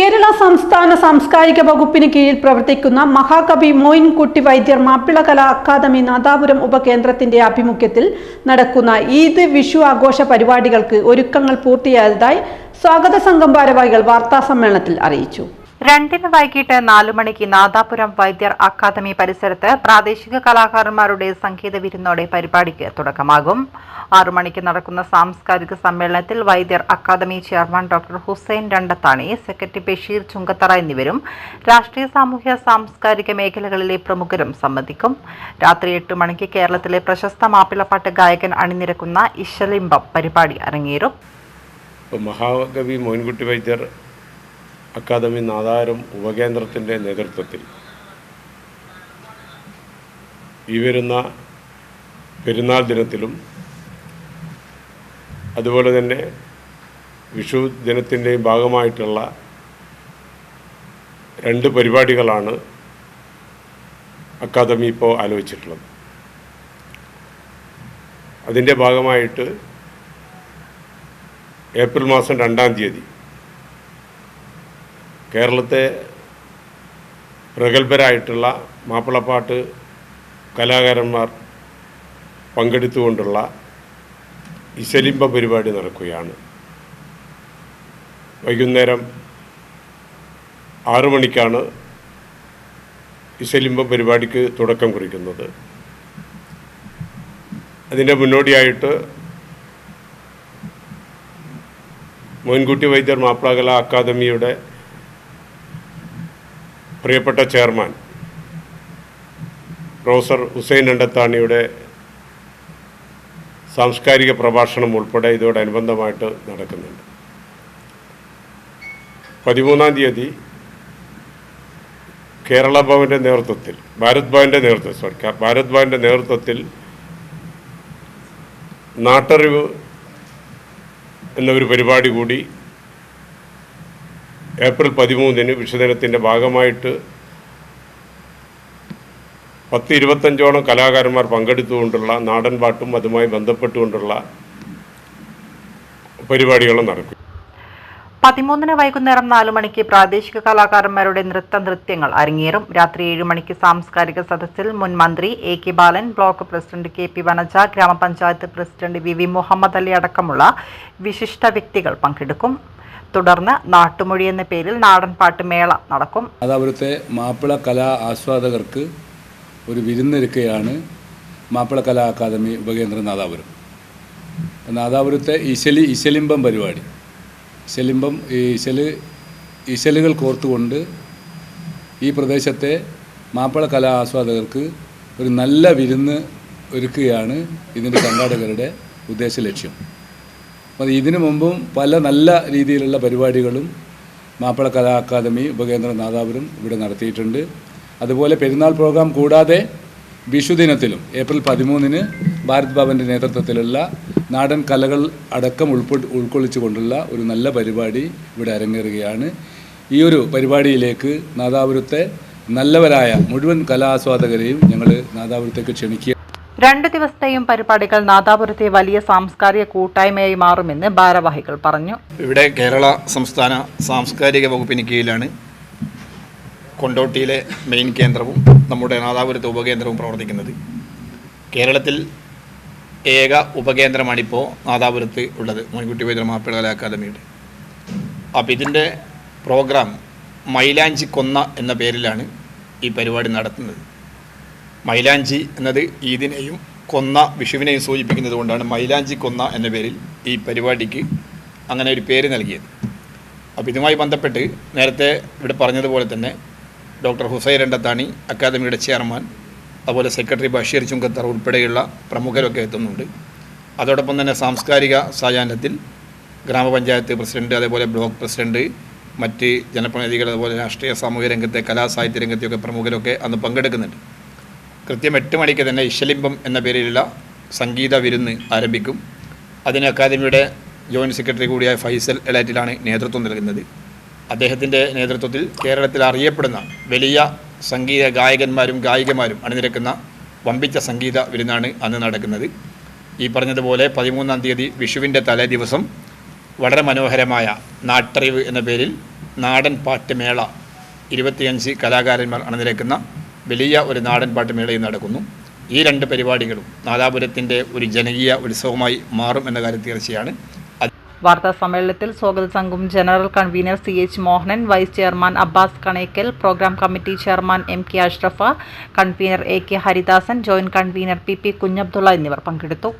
കേരള സംസ്ഥാന സാംസ്കാരിക വകുപ്പിന് കീഴിൽ പ്രവർത്തിക്കുന്ന മഹാകവി മോയിൻകുട്ടി വൈദ്യർ മാപ്പിള കലാ അക്കാദമി നാദാപുരം ഉപകേന്ദ്രത്തിന്റെ ആഭിമുഖ്യത്തിൽ നടക്കുന്ന ഈദ് വിഷു ആഘോഷ പരിപാടികൾക്ക് ഒരുക്കങ്ങൾ പൂർത്തിയായതായി സ്വാഗത സംഘം ഭാരവാഹികൾ വാർത്താസമ്മേളനത്തിൽ അറിയിച്ചു. രണ്ടിന് വൈകിട്ട് നാലു മണിക്ക് നാദാപുരം വൈദ്യർ അക്കാദമി പരിസരത്ത് പ്രാദേശിക കലാകാരന്മാരുടെ സംഗീത വിരുന്നോടെ പരിപാടിക്ക് തുടക്കമാകും. ആറു മണിക്ക് നടക്കുന്ന സാംസ്കാരിക സമ്മേളനത്തിൽ Vaidyar academy chairman doctor Hussain Randathani secretary Basheer Chungathara എന്നിവരും രാഷ്ട്രീയ സാമൂഹ്യ സാംസ്കാരിക മേഖലകളിലെ പ്രമുഖരും സംബന്ധിക്കും. രാത്രി എട്ട് മണിക്ക് കേരളത്തിലെ പ്രശസ്ത മാപ്പിളപ്പാട്ട് ഗായകൻ അണിനിരക്കുന്ന ഇശലിംബം പരിപാടി അരങ്ങേറും. മഹാകവി മോയിൻകുട്ടി വൈദ്യർ അക്കാദമി നാദാരം ഉപകേന്ദ്രത്തിന്റെ നേതൃത്വത്തിൽ ഈ വരുന്ന പെരുന്നാൾ ദിനത്തിലും അതുപോലെ തന്നെ വിഷു ദിനത്തിന്റെയും ഭാഗമായിട്ടുള്ള രണ്ട് പരിപാടികളാണ് അക്കാദമി ഇപ്പോൾ ആലോചിച്ചിട്ടുള്ളത്. അതിന്റെ ഭാഗമായിട്ട് ഏപ്രിൽ മാസം രണ്ടാം തീയതി കേരളത്തെ പ്രഗത്ഭരായിട്ടുള്ള മാപ്പിളപ്പാട്ട് കലാകാരന്മാർ പങ്കെടുത്തുകൊണ്ടുള്ള ഇശലിംബ പരിപാടി നടക്കുകയാണ്. വൈകുന്നേരം ആറു മണിക്കാണ് ഇശലിംബ പരിപാടിക്ക് തുടക്കം കുറിക്കുന്നത്. അതിന്റെ മുന്നോടിയായിട്ട് മോൻകുട്ടി വൈദ്യർ മാപ്പിളകല അക്കാദമിയുടെ പ്രിയപ്പെട്ട ചെയർമാൻ പ്രൊഫസർ ഹുസൈൻ അണ്ടത്താണിയുടെ സാംസ്കാരിക പ്രഭാഷണം ഉൾപ്പെടെ ഇതോടനുബന്ധമായിട്ട് നടക്കുന്നുണ്ട്. പതിമൂന്നാം തീയതി കേരള ഭവന്റെ നേതൃത്വത്തിൽ ഭാരത് ഭവന്റെ നേതൃത്വം സോറി ഭാരത് ഭവന്റെ നേതൃത്വത്തിൽ നാട്ടറിവ് എന്നൊരു പരിപാടി കൂടി ഏപ്രിൽ പതിമൂന്നിന് വിഷുദിനത്തിന്റെ ഭാഗമായിട്ട് പത്ത് ഇരുപത്തഞ്ചോളം കലാകാരന്മാർ പങ്കെടുത്തുകൊണ്ടുള്ള നാടൻ പാട്ടും അതുമായി ബന്ധപ്പെട്ടുകൊണ്ടുള്ള പരിപാടികളും നടക്കും. പതിമൂന്നിന് വൈകുന്നേരം നാലു മണിക്ക് പ്രാദേശിക കലാകാരന്മാരുടെ നൃത്ത നൃത്യങ്ങൾ അരങ്ങേറും. രാത്രി ഏഴ് മണിക്ക് സാംസ്കാരിക സദസ്സിൽ മുൻ മന്ത്രി A K Balan block president K P Vanaja grama panchayat president V V Muhammad Ali അടക്കമുള്ള വിശിഷ്ട വ്യക്തികൾ പങ്കെടുക്കും. തുടർന്ന് നാട്ടുമൊഴി എന്ന പേരിൽ നാടൻ പാട്ട് മേള നടക്കും. നാദാപുരത്തെ മാപ്പിള കലാ ആസ്വാദകർക്ക് ഒരു വിരുന്നൊരുക്കുകയാണ് മാപ്പിള കലാ അക്കാദമി ഉപകേന്ദ്ര നാദാപുരം. നാദാപുരത്തെ ഇശലി ഇശലിംബം പരിപാടി. ഇശലിംബം ഈ ഇശൽ ഇശലുകൾ കോർത്തുകൊണ്ട് ഈ പ്രദേശത്തെ മാപ്പിള കലാ ആസ്വാദകർക്ക് ഒരു നല്ല വിരുന്ന് ഒരുക്കുകയാണ് ഇതിന്റെ സംഘാടകരുടെ ഉദ്ദേശ ലക്ഷ്യം. അപ്പോൾ ഇതിനു മുമ്പും പല നല്ല രീതിയിലുള്ള പരിപാടികളും മാപ്പിള കലാ അക്കാദമി ഉപകേന്ദ്ര നാദാപുരം ഇവിടെ നടത്തിയിട്ടുണ്ട്. അതുപോലെ പെരുന്നാൾ പ്രോഗ്രാം കൂടാതെ വിഷുദിനത്തിലും ഏപ്രിൽ പതിമൂന്നിന് ഭാരത് ഭവന്റെ നേതൃത്വത്തിലുള്ള നാടൻ കലകൾ അടക്കം ഉൾപ്പെട്ട് ഉൾക്കൊള്ളിച്ചുകൊണ്ടുള്ള ഒരു നല്ല പരിപാടി ഇവിടെ അരങ്ങേറുകയാണ്. ഈ ഒരു പരിപാടിയിലേക്ക് നാദാപുരത്തെ നല്ലവരായ മുഴുവൻ കലാസ്വാദകരെയും ഞങ്ങൾ നാദാപുരത്തേക്ക് ക്ഷണിക്കുക രണ്ട് ദിവസത്തെയും പരിപാടികൾ നാദാപുരത്തെ വലിയ സാംസ്കാരിക കൂട്ടായ്മയായി മാറുമെന്ന് ഭാരവാഹികൾ പറഞ്ഞു. ഇവിടെ കേരള സംസ്ഥാന സാംസ്കാരിക വകുപ്പിന് കീഴിലാണ് കൊണ്ടോട്ടിയിലെ മെയിൻ കേന്ദ്രവും നമ്മുടെ നാദാപുരത്തെ ഉപകേന്ദ്രവും പ്രവർത്തിക്കുന്നത്. കേരളത്തിൽ ഏക ഉപകേന്ദ്രമാണിപ്പോൾ നാദാപുരത്ത് ഉള്ളത് മുൻകുട്ടി വൈദ്യ മാപ്പിള അക്കാദമിയുടെ. അപ്പോൾ ഇതിന്റെ പ്രോഗ്രാം മൈലാഞ്ചി കൊന്ന എന്ന പേരിലാണ് ഈ പരിപാടി നടത്തുന്നത്. മൈലാഞ്ചി എന്നത് ഈദിനെയും കൊന്ന വിഷുവിനെയും സൂചിപ്പിക്കുന്നത് കൊണ്ടാണ് മൈലാഞ്ചി കൊന്ന എന്ന പേരിൽ ഈ പരിപാടിക്ക് അങ്ങനെ ഒരു പേര് നൽകിയത്. അപ്പോൾ ഇതുമായി ബന്ധപ്പെട്ട് നേരത്തെ ഇവിടെ പറഞ്ഞതുപോലെ തന്നെ ഡോക്ടർ ഹുസൈൻ രണ്ടത്താണി അക്കാദമിയുടെ ചെയർമാൻ അതുപോലെ സെക്രട്ടറി ബഷീർ ചുങ്കത്തർ ഉൾപ്പെടെയുള്ള പ്രമുഖരൊക്കെ എത്തുന്നുണ്ട്. അതോടൊപ്പം തന്നെ സാംസ്കാരിക സായാഹ്നത്തിൽ ഗ്രാമപഞ്ചായത്ത് പ്രസിഡന്റ് അതേപോലെ ബ്ലോക്ക് പ്രസിഡന്റ് മറ്റ് ജനപ്രതിനിധികൾ അതുപോലെ രാഷ്ട്രീയ സാമൂഹ്യ രംഗത്തെ കലാസാഹിത്യ രംഗത്തെയൊക്കെ പ്രമുഖരൊക്കെ അന്ന് പങ്കെടുക്കുന്നുണ്ട്. കൃത്യം എട്ട് മണിക്ക് തന്നെ ഇശലിംബം എന്ന പേരിലുള്ള സംഗീത വിരുന്ന് ആരംഭിക്കും. അതിന് അക്കാദമിയുടെ ജോയിന്റ് സെക്രട്ടറി കൂടിയായ ഫൈസൽ എളാറ്റിലാണ് നേതൃത്വം നൽകുന്നത്. അദ്ദേഹത്തിന്റെ നേതൃത്വത്തിൽ കേരളത്തിൽ അറിയപ്പെടുന്ന വലിയ സംഗീത ഗായകന്മാരും ഗായികമാരും അണിനിരക്കുന്ന വമ്പിച്ച സംഗീത വിരുന്നാണ് അന്ന് നടക്കുന്നത്. ഈ പറഞ്ഞതുപോലെ പതിമൂന്നാം തീയതി വിഷുവിന്റെ തലേ ദിവസം വളരെ മനോഹരമായ നാട്ടറിവ് എന്ന പേരിൽ നാടൻ പാട്ട് മേള ഇരുപത്തിയഞ്ച് കലാകാരന്മാർ അണിനിരക്കുന്ന വലിയ ഒരു നാടൻ പാട്ട് മേളയും നടക്കുന്നു. ഈ രണ്ട് പരിപാടികളും നാദാപുരത്തിന്റെ ഒരു ജനകീയ ഉത്സവമായി മാറും എന്ന കാര്യം തീർച്ചയാണ്. വാർത്താ സമ്മേളനത്തിൽ സ്വാഗത സംഘം general convener C H Mohanan vice chairman Abbas Kanekkal programme committee chairman M K Ashraf convener A K Haridasan joint convener P P Kunhabdulla എന്നിവർ പങ്കെടുത്തു.